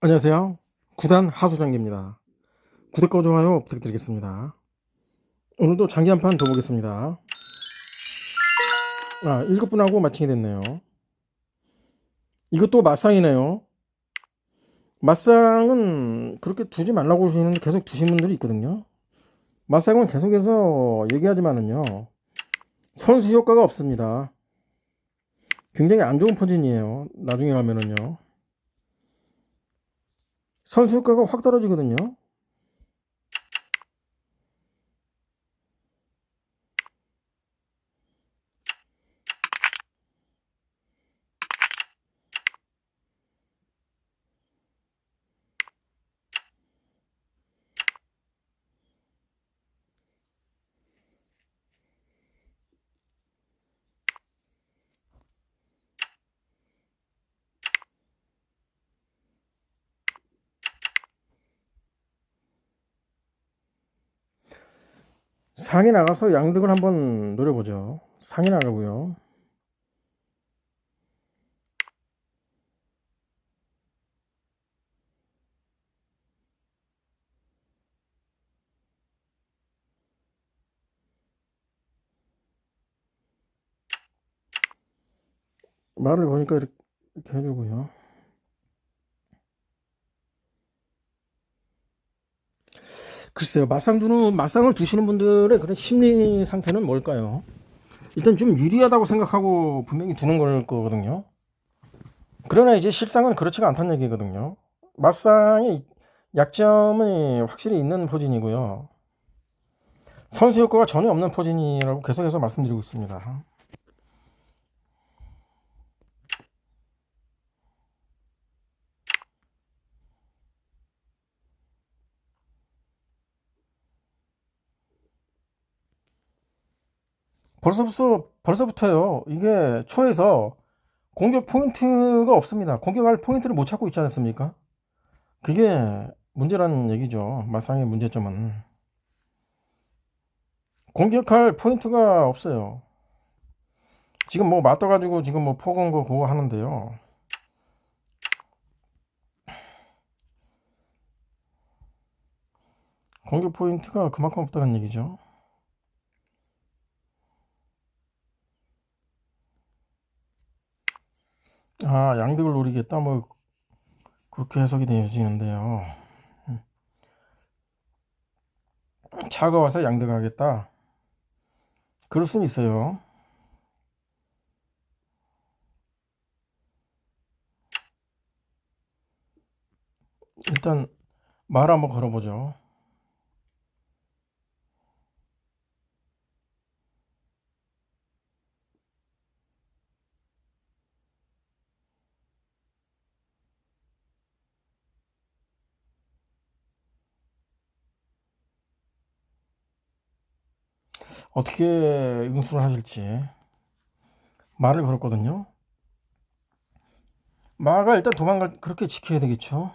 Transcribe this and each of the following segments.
안녕하세요. 구단 하수장기입니다. 구독과 좋아요 부탁드리겠습니다. 오늘도 장기 한 판 더 보겠습니다. 아, 일곱 분하고 마칭이 됐네요. 이것도 맞상이네요. 맞상은 그렇게 두지 말라고 하시는데 계속 두신 분들이 있거든요. 맞상은 계속해서 얘기하지만은요. 선수 효과가 없습니다. 굉장히 안 좋은 포진이에요. 나중에 가면은요. 선수 효과가 확 떨어지거든요. 상이 나가서 양득을 한번 노려보죠. 상이 나가고요. 말을 보니까 이렇게, 이렇게 해주고요. 글쎄요, 맞상 두는 맞상을 두시는 분들의 그런 심리 상태는 뭘까요? 일단 좀 유리하다고 생각하고 분명히 두는 걸 거거든요. 그러나 이제 실상은 그렇지가 않다는 얘기거든요. 맞상의 약점이 확실히 있는 포진이고요. 선수 효과가 전혀 없는 포진이라고 계속해서 말씀드리고 있습니다. 벌써부터 벌써부터요. 이게 초에서 공격 포인트가 없습니다. 공격할 포인트를 못 찾고 있지 않습니까? 그게 문제라는 얘기죠. 마상의 문제점은 공격할 포인트가 없어요. 지금 뭐 맞떠가지고 지금 뭐 포건 거 그거 하는데요. 공격 포인트가 그만큼 없다는 얘기죠. 아, 양득을 노리겠다. 뭐 그렇게 해석이 되어지는데요. 차가 와서 양득하겠다. 그럴 수는 있어요. 일단 말 한번 걸어보죠. 어떻게 응수를 하실지 말을 걸었거든요. 마가 일단 도망갈 그렇게 지켜야 되겠죠.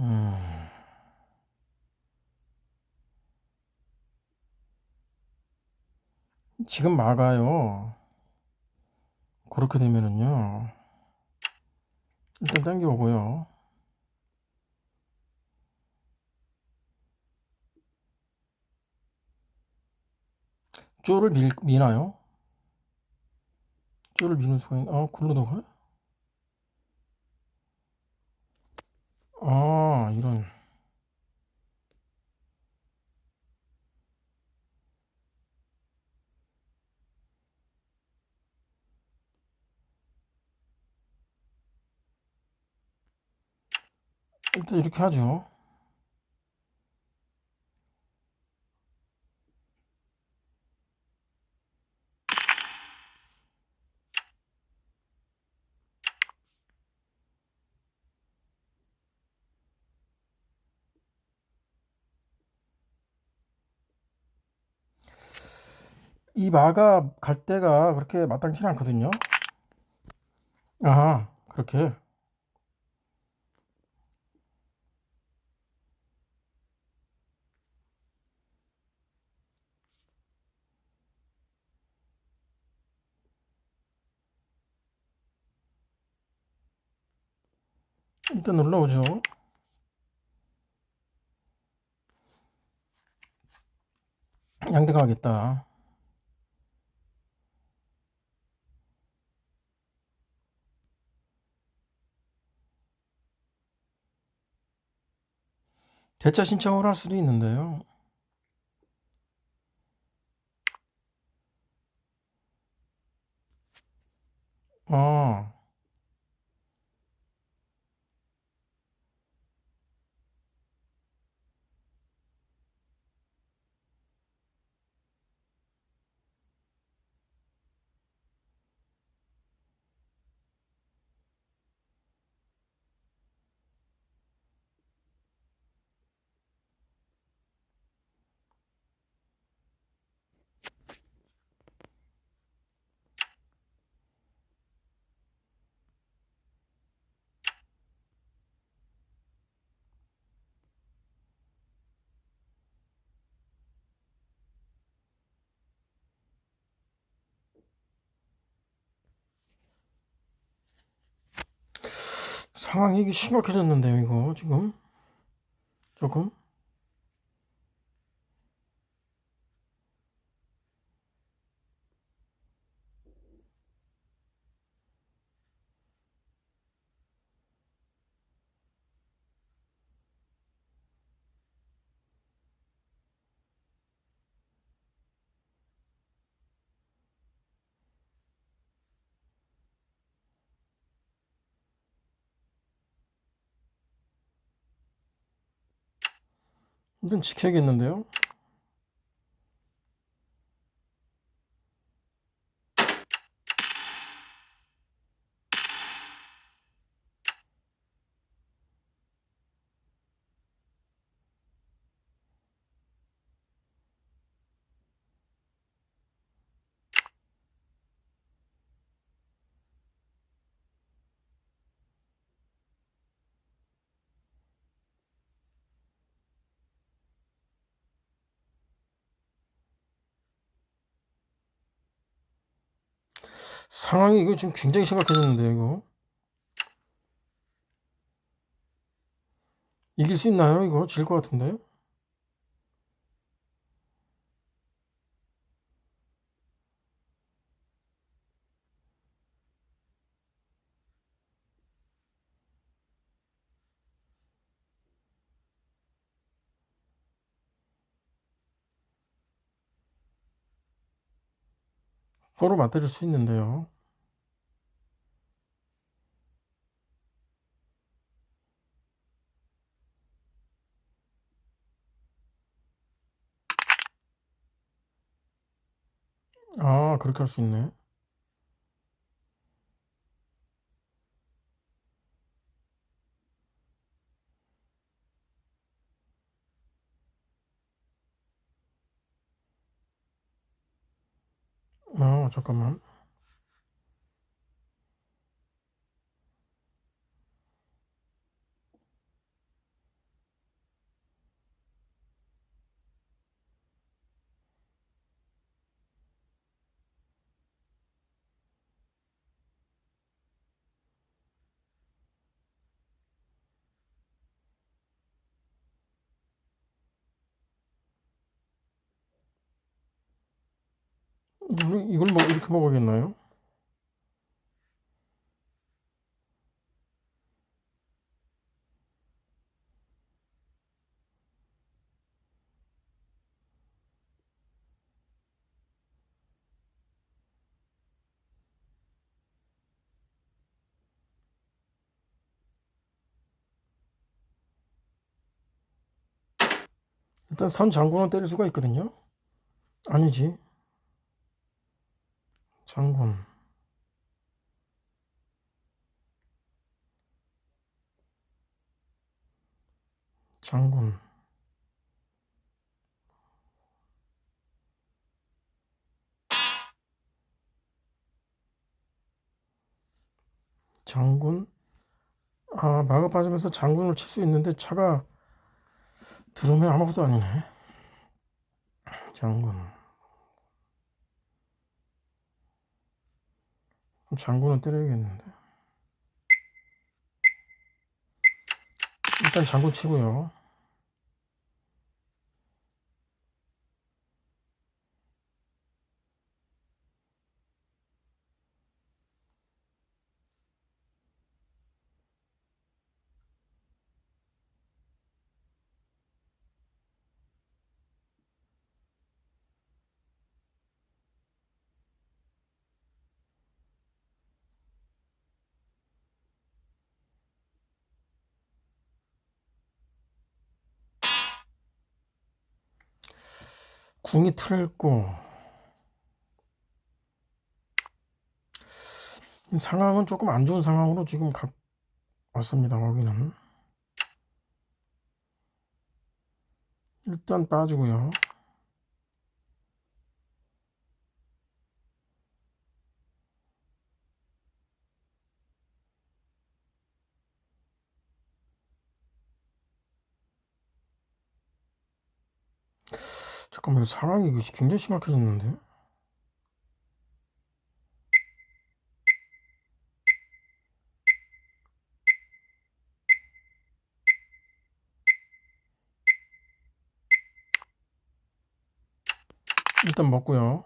음. 지금 마가요. 그렇게 되면은요. 일단 당겨오고요. 쪼를 밀, 미나요? 쪼를 미는 수가 있나? 아, 굴러다가? 아, 이런. 일단 이렇게 하죠. 이 마가 갈 때가 그렇게 마땅치 않거든요. 아하, 그렇게. 일단 올라오죠. 양대 가겠다. 대차 신청을 할 수도 있는데요. 아, 상황이 심각해졌는데요, 이거 지금 조금. 이건 지켜야겠는데요. 상황이 이거 지금 굉장히 심각해졌는데요, 이거. 이길 수 있나요, 이거? 질 것 같은데. 서로 맞들일 수 있는데요. 아, 그렇게 할 수 있네. 아, 잠깐만. 이걸, 뭐 이렇게 먹어야겠나요? 일단 선 장군은 때릴 수가 있거든요. 아니지. 장군. 장군. 장군. 아, 마가 빠지면서 장군을 칠 수 있는데 차가 들어오면 아무것도 아니네. 장군. 장구는 때려야겠는데. 일단 장구 치고요. 궁이 틀고 이 상황은 조금 안 좋은 상황으로 지금 가, 왔습니다. 거기는 일단 빠지고요. 잠깐만 이거 굉장히 심각해졌는데? 일단 먹고요.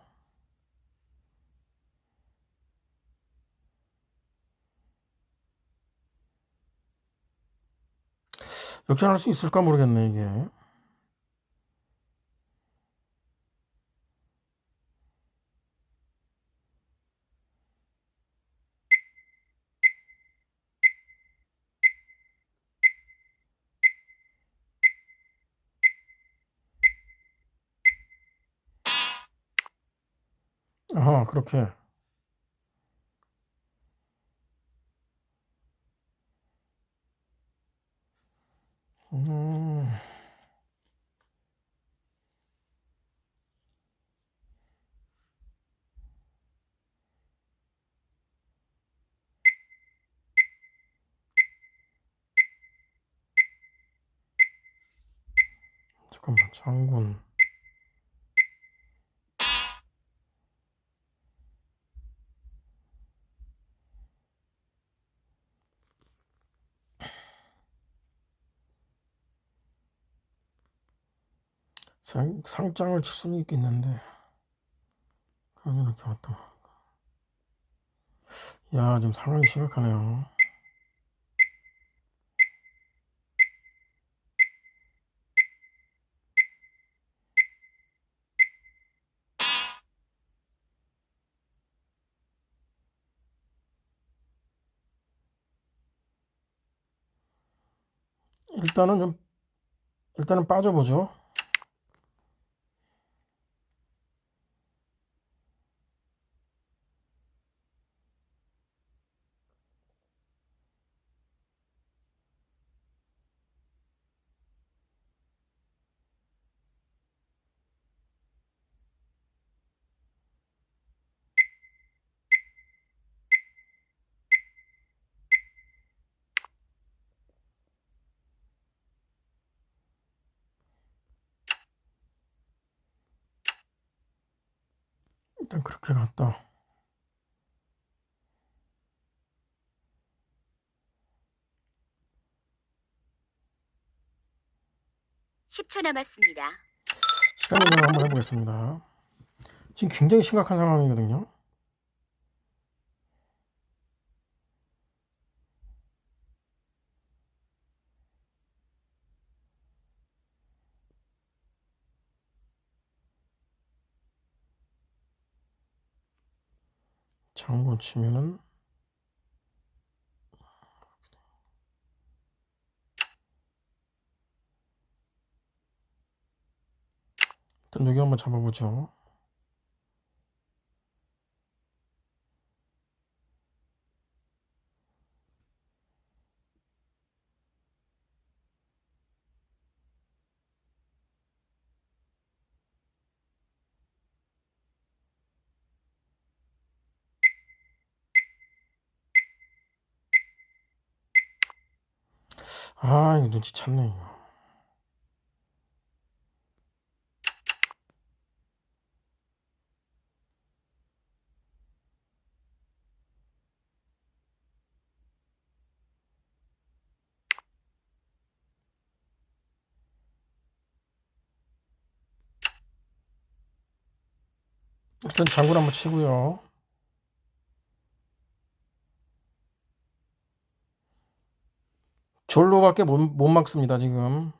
역전할 수 있을까 모르겠네 이게 아 그렇게. 음, 잠깐만 장군 상, 상장을 칠 수는 있겠는데. 그냥 이렇게 왔다. 야 지금 상황이 심각하네요. 일단은 좀 일단은 빠져보죠 일단 그렇게 갔다. 10초 남았습니다. 시간 운영 한번 해보겠습니다. 지금 굉장히 심각한 상황이거든요 장군 치면은 일단 여기 한번 잡아보죠 아, 이거 눈치 챘네, 이거. 일단 장구를 한번 치고요. 졸로밖에 못, 못 막습니다, 지금.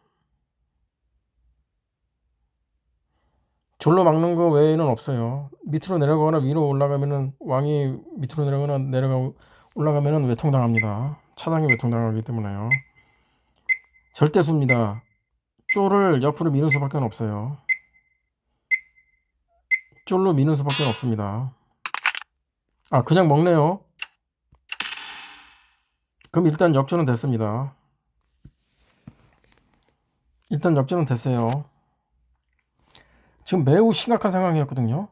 졸로 막는 거 외에는 없어요. 밑으로 내려가거나 위로 올라가면은 왕이 밑으로 내려가거나 내려가 올라가면은 외통당합니다. 차장이 외통당하기 때문에요. 절대수입니다. 쫄을 옆으로 미는 수밖에 없어요. 쫄로 미는 수밖에 없습니다. 아, 그냥 먹네요. 그럼 일단 역전은 됐습니다. 일단 역전은 됐어요. 지금 매우 심각한 상황이었거든요.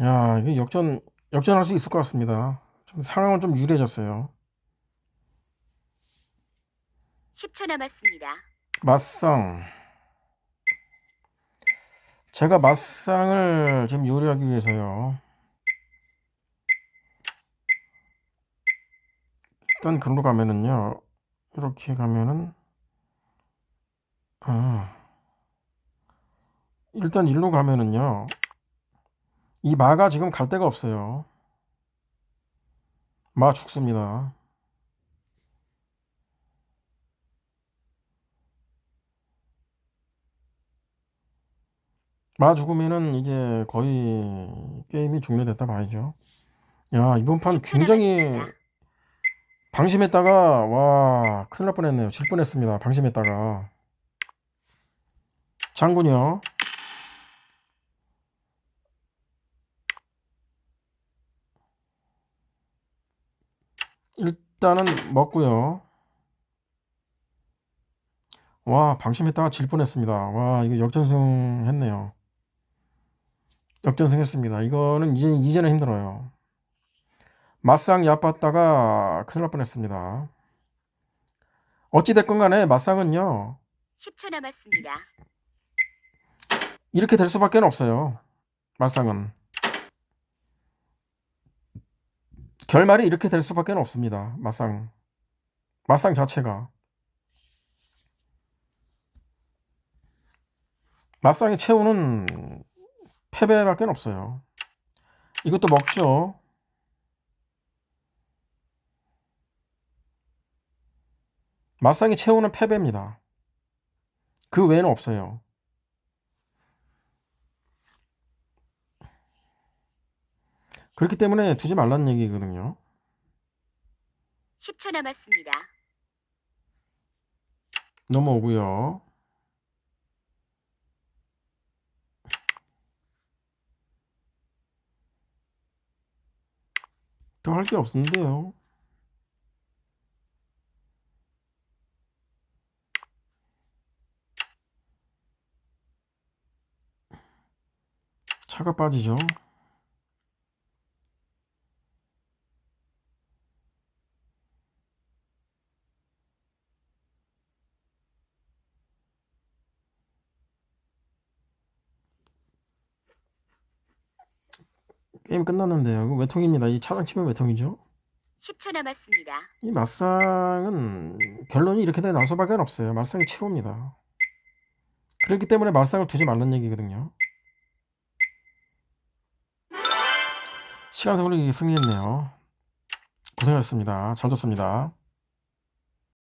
야, 이게 역전, 역전할 수 있을 것 같습니다. 좀 상황은 좀 유리해졌어요. 10초 남았습니다. 맞상. 제가 맞상을 지금 요리하기 위해서요. 일단 글로 가면은요. 이렇게 가면은 아. 일단 일로 가면은요. 이 마가 지금 갈 데가 없어요. 마 죽습니다. 마 죽으면은 이제 거의 게임이 종료됐다 봐야죠. 야, 이번 판 10초 굉장히. 방심했다가 와, 큰일 날 뻔했네요. 질 뻔했습니다. 방심했다가. 장군이요. 일단은 먹고요. 와, 방심했다가 질 뻔했습니다. 와, 이거 역전승 했네요. 역전승 했습니다. 이거는 이제, 이제는 힘들어요. 맞상 얕봤다가 큰일 날 뻔했습니다. 어찌됐건 간에 맞상은요, 10초 남았습니다. 이렇게 될 수밖에 없어요. 맞상은. 결말이 이렇게 될 수밖에 없습니다. 맞상. 맞상 자체가. 맞상의 최후는 패배밖에 없어요. 이것도 먹죠. 맞상의 최후는 패배입니다. 그 외에는 없어요. 그렇기 때문에 두지 말라는 얘기거든요. 10초 남았습니다. 넘어오고요. 더 할 게 없는데요. 차가 빠지죠. 게임 끝났는데요. 이거 외통입니다. 이 차장 치면 외통이죠. 10초 남았습니다. 이 맞상은 결론이 이렇게 될 수밖에 없어요. 말상이 최후입니다. 그렇기 때문에 말상을 두지 말라는 얘기거든요. 시간 승리 승리했네요. 고생하셨습니다. 잘 뒀습니다.